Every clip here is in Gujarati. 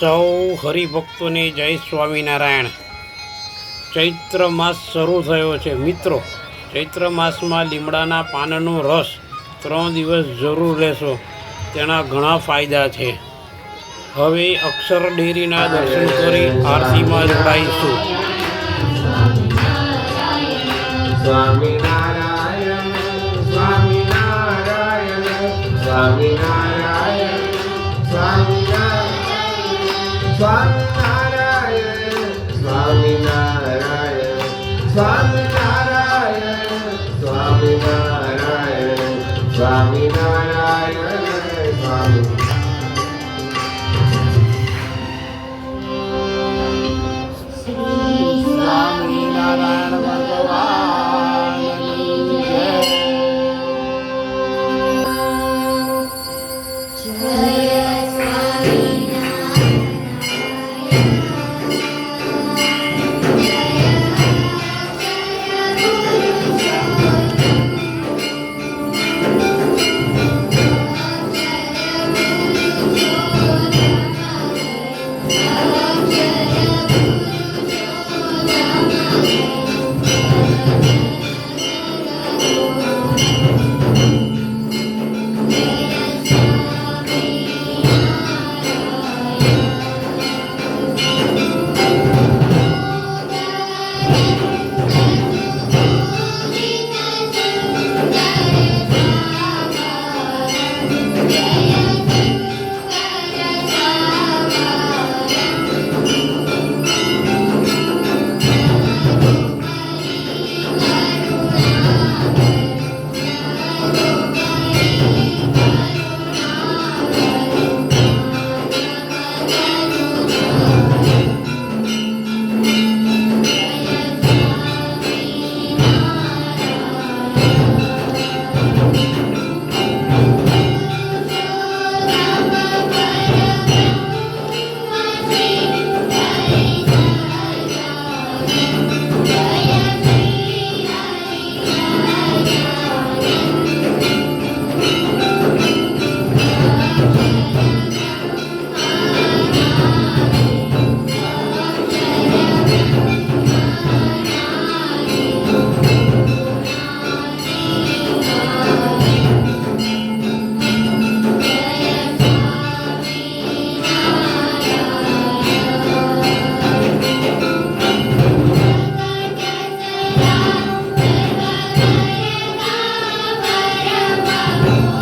સૌ હરિભક્તોને જય સ્વામિનારાયણ. ચૈત્ર માસ શરૂ થયો છે. મિત્રો, ચૈત્ર માસમાં લીમડાના પાનનો રસ ત્રણ દિવસ જરૂર લેશો તેના ઘણા ફાયદા છે. હવે અક્ષર ડેરીના દર્શન કરી આરતીમાં જોડાઈશું. સ્વામિનારાયણ સ્વામિનારાયણ. Swami Narayan Swami Narayan Swami Swami Narayan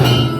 Thank you.